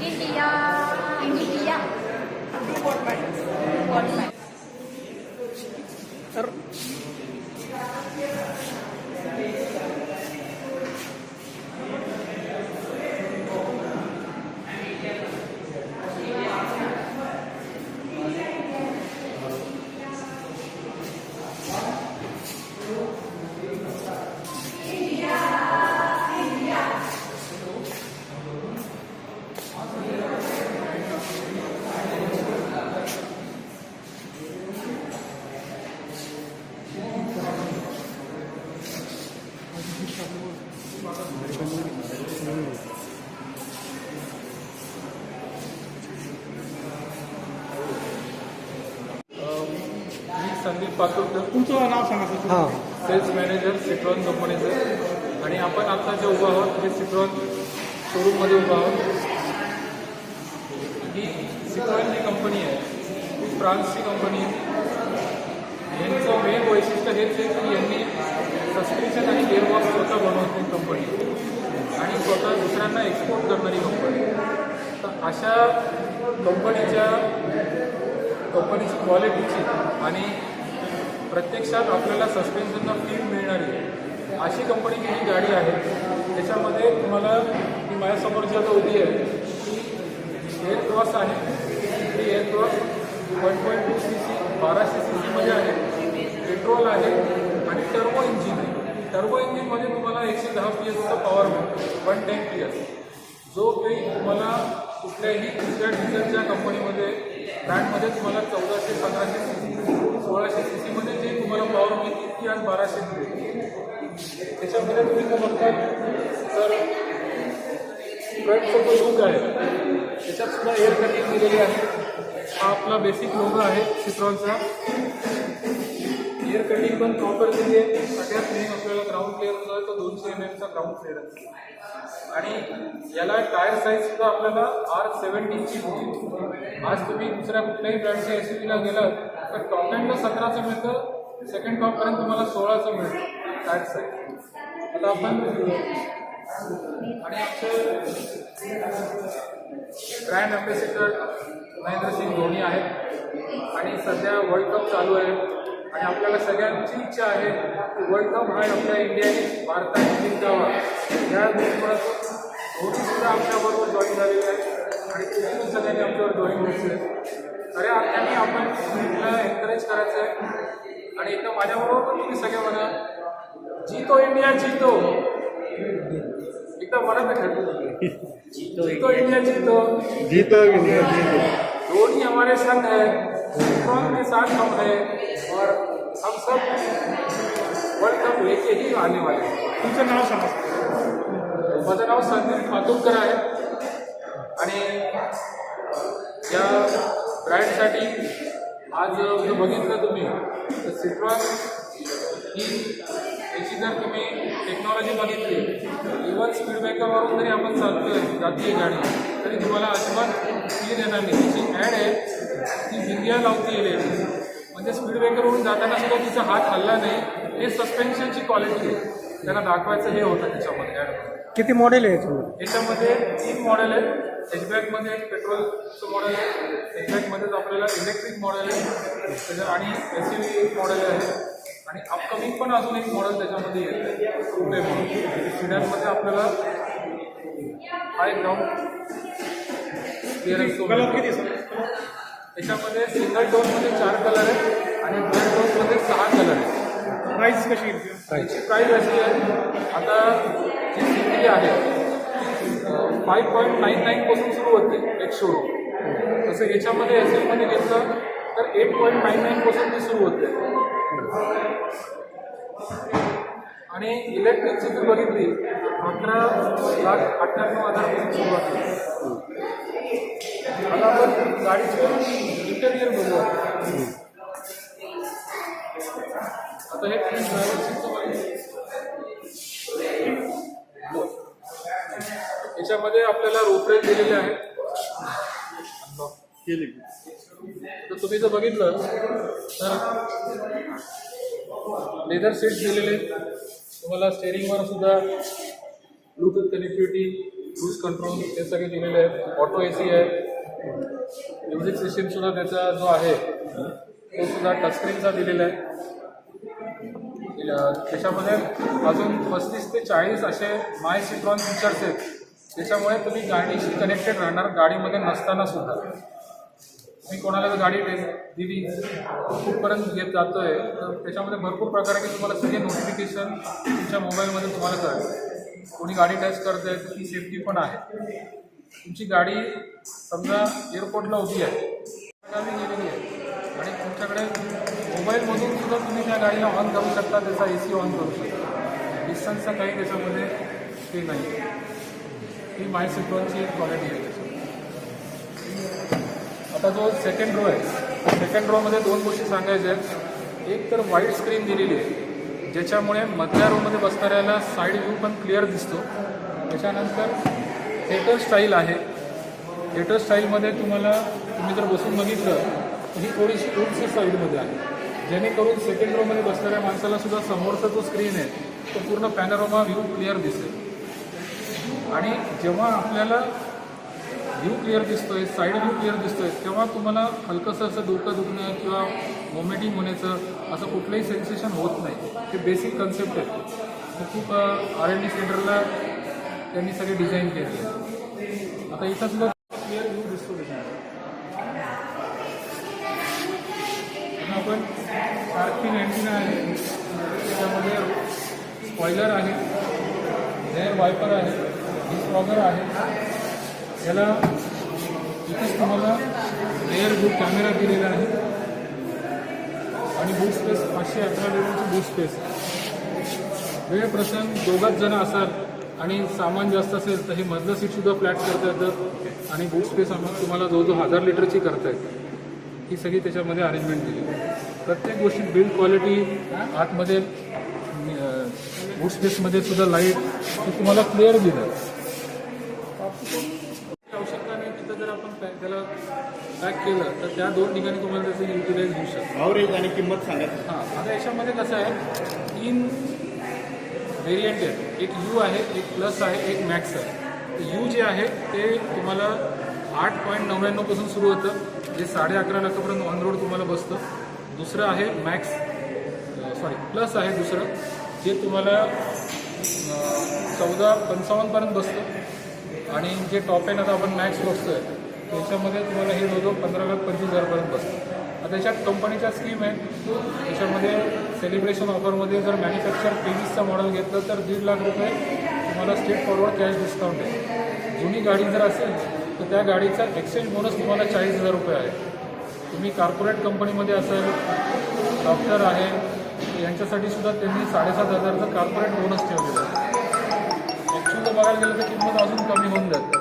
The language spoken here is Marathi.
India. India. Sir. Sandeep Paturkar तुमचं नाव सांगा सर. हां. सेल्स मॅनेजर सिट्रॉन कंपनीचं आणि आपण आता जे उभं आहोत हे सिट्रॉन शोरूममध्ये उभं आहोत. ही सिट्रॉन जी कंपनी आहे. ही फ्रान्सची कंपनी आहे. यांचं मेन वैशिष्ट्य हेच आहे की यांनी सस्पेन्शन आणि गेअरबॉक्स स्वतः बनवते कंपनी आणि स्वतः दुसऱ्यांना एक्सपोर्ट करणारी कंपनी तर अशा कंपनीच्या कंपनीची क्वालिटीची आणि प्रत्यक्षात आपल्याला सस्पेन्शनचा फील मिळणारी अशी कंपनीची ही गाडी आहे. त्याच्यामध्ये तुम्हाला ही माझ्यासमोर जी आता उभी आहे. ती एअर क्रॉस आहे. ती Aircross one point two C C बाराशे सी सीमध्ये आहे. पेट्रोल आहे आणि टर्बो इंजिन आहे. टर्बो इंजिनमध्ये तुम्हाला एकशे दहा पी एसचा पॉवर मिळतो. वन टेन पी एस जो काही तुम्हाला कुठल्याही दुसऱ्या डिझेलच्या कंपनीमध्ये ब्रँडमध्ये तुम्हाला चौदाशे पंधराशे सी सी सोळाशे सी सीमध्ये जे तुम्हाला पॉवर आणि बाराशे रुपये. त्याच्यामध्ये तुम्ही जर बघताल तर फ्रंटचा जो लुक आहे. त्याच्यात सुद्धा एअर कटिंग दिलेली आहे. हा आपला बेसिक लोगो आहे सिट्रॉनचा एअर कटिंग पण प्रॉपर दिली आहे. सगळ्यात मेन आपल्याला ग्राउंड क्लिअर जो आहे तो दोनशे एम एमचा ग्राउंड क्लिअरन्स आणि याला टायर साईज सुद्धा आपल्याला आर सेव्हन्टीनची होती. आज तुम्ही दुसऱ्या कुठल्याही ब्रँडच्या एस ला गेलात तर टॉप एंडला सतराचं मिळतं सेकंड टॉप पर्यंत तुम्हाला सोळाचं मिळतं टायर साईज आता आपण आणि आमचे ब्रँड अम्बॅसिडर महेंद्रसिंग धोनी आहेत. आणि सध्या वर्ल्ड कप चालू आहे. आणि आपल्याला सगळ्यांची इच्छा आहे की वर्ल्ड कप हा आपल्या इंडियाने भारताने जिंकावा. या दृष्टीमुळे धोनी सुद्धा आपल्याबरोबर जॉईन झालेले आहे. आणि तिथून सगळ्यांनी आमच्यावर जॉईन व्हायचं आहे. खऱ्या अर्थाने आपण स्टुडंटला एनकरेज करायचं आहे आणि एकदा माझ्याबरोबर पण तुम्ही सगळे म्हणा जीतो इंडिया जीतो. एकदा म्हणत जीतो इंडिया. जीतो. जीतो इंडिया जीतो. धोनी हमारे संग है. कौन के साथ हम है? और हम सब वर्ल्ड कप लेके ही आने वाले हैं. तुमचं नाव सांगा. माझं नाव संदीप मातुरकर आहे. आणि या ब्रँडसाठी आज जर बघितलं तुम्ही तर सिट्रॉन ही याची जर तुम्ही टेक्नॉलॉजी बघितली इव्हन स्पीड ब्रेकरवरून जरी आपण चालतोय जाते गाडी. तरी तुम्हाला अजिबात क्लिअर येणार नाही. तिची ॲड आहे ती भिंग्या लावती आहे म्हणजे स्पीड ब्रेकरवरून जाताना सुद्धा तिचा हात हल्ला नाही. हे सस्पेन्शनची क्वालिटी आहे. त्यांना दाखवायचं हे होतं त्याच्यामध्ये ॲड किती मॉडेल आहे याच्यामध्ये? याच्यामध्ये तीन मॉडेल आहे हॅचबॅकमध्ये एक पेट्रोलचं मॉडेल आहे. हॅचबॅकमध्येच आपल्याला इलेक्ट्रिक मॉडेल आहे. त्याच्या आणि एस यू एक मॉडेल आहे. आणि अपकमिंग पण अजून एक मॉडेल त्याच्यामध्ये येते कुठे म्हणून सिडॅनमध्ये आपल्याला हा एक ग्राउंड क्लिअरन्स किती याच्यामध्ये सिंगल टोनमध्ये चार कलर आहे आणि ब्लड टोनमध्ये सहा कलर आहे प्राईस कशी प्राईस अशी आहे आता जी सिटी आहे फाईव्ह पॉईंट नाईन नाईनपासून सुरू होते एक शोरूम तसं याच्यामध्ये एस एलमध्ये घेतलं तर एट पॉईंट नाईन नाईनपासून ती सुरू होते. आणि इलेक्ट्रिकची जर बघितली अकरा लाख अठ्ठ्याण्णव हजारापासून सुरुवात होते. आता आपण गाडीचे इंटेरियर बघूया. आता हे ड्रायव्हर याच्यामध्ये आपल्याला रोपरेल दिलेले आहेत. तर तुम्ही जर बघितलं तर लेदर सीट्स दिलेले आहेत. तुम्हाला स्टेअरिंगवर सुद्धा ब्लूटूथ कनेक्टिव्हिटी क्रूज कंट्रोल हे सगळे दिलेले आहेत. ऑटो ए सी आहे. म्युझिक सिस्टीम सुद्धा त्याचा जो आहे तो सुद्धा टचस्क्रीनचा दिलेला आहे. त्याच्यामध्ये अजून पस्तीस ते चाळीस असे माय सिट्रॉन फीचर्स आहेत. त्याच्यामुळे तुम्ही गाडीशी कनेक्टेड राहणार गाडीमध्ये नसताना सुद्धा. मी कोणाला जर गाडी दिली कुठपर्यंत घेत जातो आहे तर त्याच्यामध्ये भरपूर प्रकार आहे की तुम्हाला सगळे नोटिफिकेशन तुमच्या मोबाईलमध्ये तुम्हाला कळेल. कोणी गाडी टच करत आहे ती सेफ्टी पण आहे. तुमची गाडी समजा एअरपोर्टला उभी आहे. गावी गेलेली आहे. आणि तुमच्याकडे मोबाईलमधून सुद्धा तुम्ही त्या गाडीला ऑन करू शकता त्याचा ए सी ऑन करू शकता. डिस्टन्सचं काही त्याच्यामध्ये ते नाही. ही माय सिट्रॉनची एक क्वालिटी आहे आता जो सेकंड रो आहे सेकंड रोमध्ये दोन गोष्टी सांगायच्या आहेत. एक तर वाईट स्क्रीन दिलेली आहे ज्याच्यामुळे मधल्या रोमध्ये बसणाऱ्याला साईड व्ह्यू पण क्लिअर दिसतो. त्याच्यानंतर थिएटर स्टाईल आहे. थिएटर स्टाईलमध्ये तुम्हाला तुम्ही जर बसून बघितलं ही थोडीशी उंच साईडमध्ये आहे. जेणेकरून सेकंड रोमध्ये बसणाऱ्या माणसाला सुद्धा समोरचा जो स्क्रीन आहे तो पूर्ण पॅनरोमा व्ह्यू क्लिअर दिसेल. आणि जेव्हा आपल्याला व्ह्यू क्लिअर दिसतोय साईड व्ह्यू क्लिअर दिसतोय तेव्हा तुम्हाला हलकंसं असं डोकं दुखणं किंवा वॉमिटिंग होण्याचं असं कुठलंही सेन्सेशन होत नाही. ते बेसिक कन्सेप्ट आहे. ते खूप आर एन डी सेंटरला त्यांनी सगळे डिझाईन केले आता इथं सुद्धा क्लिअर व्ह्यू दिसतो आणि आपण सारखी अँटिना आहे. त्याच्यामध्ये स्पॉयलर आहे. हेअर वायपर आहे. डिस्प्रॉगर आहे. याला इथेच तुम्हाला एअर बूट कॅमेरा दिलेला आहे. आणि बूट स्पेस पाचशे अठरा लिटरची बूट स्पेस वेळ प्रसंग दोघाच जण असाल आणि सामान जास्त असेल तर हे मधलं सीट सुद्धा फ्लॅट करता येतं. आणि बूट स्पेस आम्हाला तुम्हाला जवळजवळ हजार लिटरची करता येते. ही सगळी त्याच्यामध्ये अरेंजमेंट दिली. प्रत्येक गोष्टी बिल्ड क्वालिटी आतमध्ये बूट स्पेसमध्ये सुद्धा लाइट हे तुम्हाला क्लिअर दिलं. आवश्यकता नाही तिथं जर आपण पॅक त्याला पॅक केलं तर त्या दोन ठिकाणी तुम्हाला त्याचं युटिलाइज होऊ शकतं. ॲव्हरेज आणि किंमत सांगा. हां आता याच्यामध्ये कसं आहे तीन व्हेरियंट आहेत एक यू आहे एक प्लस आहे एक मॅक्स आहे. यू जे आहे ते तुम्हाला आठ पॉईंट नव्याण्णवपासून सुरू होतं जे साडे अकरा लाखापर्यंत ऑन रोड तुम्हाला बसतं. दुसरं आहे मॅक्स सॉरी प्लस आहे दुसरं जे तुम्हाला चौदा पंचावन्नपर्यंत बसतं. आणि जे टॉप एंड आता आपण मॅक्स बसतोय. त्याच्यामध्ये तुम्हाला हे जवळजवळ पंधरा लाख पंचवीस हजारपर्यंत बसतं. आता त्याच्यात कंपनीच्या स्कीम आहे. त्याच्यामध्ये सेलिब्रेशन ऑफरमध्ये जर मॅन्युफॅक्चर तेवीसचं मॉडेल घेतलं तर दीड लाख रुपये तुम्हाला स्टेट फॉरवर्ड कॅश डिस्काउंट आहे. जुनी गाडी जर असेल तर त्या गाडीचा एक्सचेंज बोनस तुम्हाला चाळीस हजार रुपये आहे. तुम्ही कॉर्पोरेट कंपनीमध्ये असेल डॉक्टर आहे यांच्यासाठी सुद्धा त्यांनी साडेसात हजारचं कॉर्पोरेट बोनस ठेवलेलं आहे. ॲक्च्युअली बघायला गेलं तर किंमत अजून कमी होऊन जाते.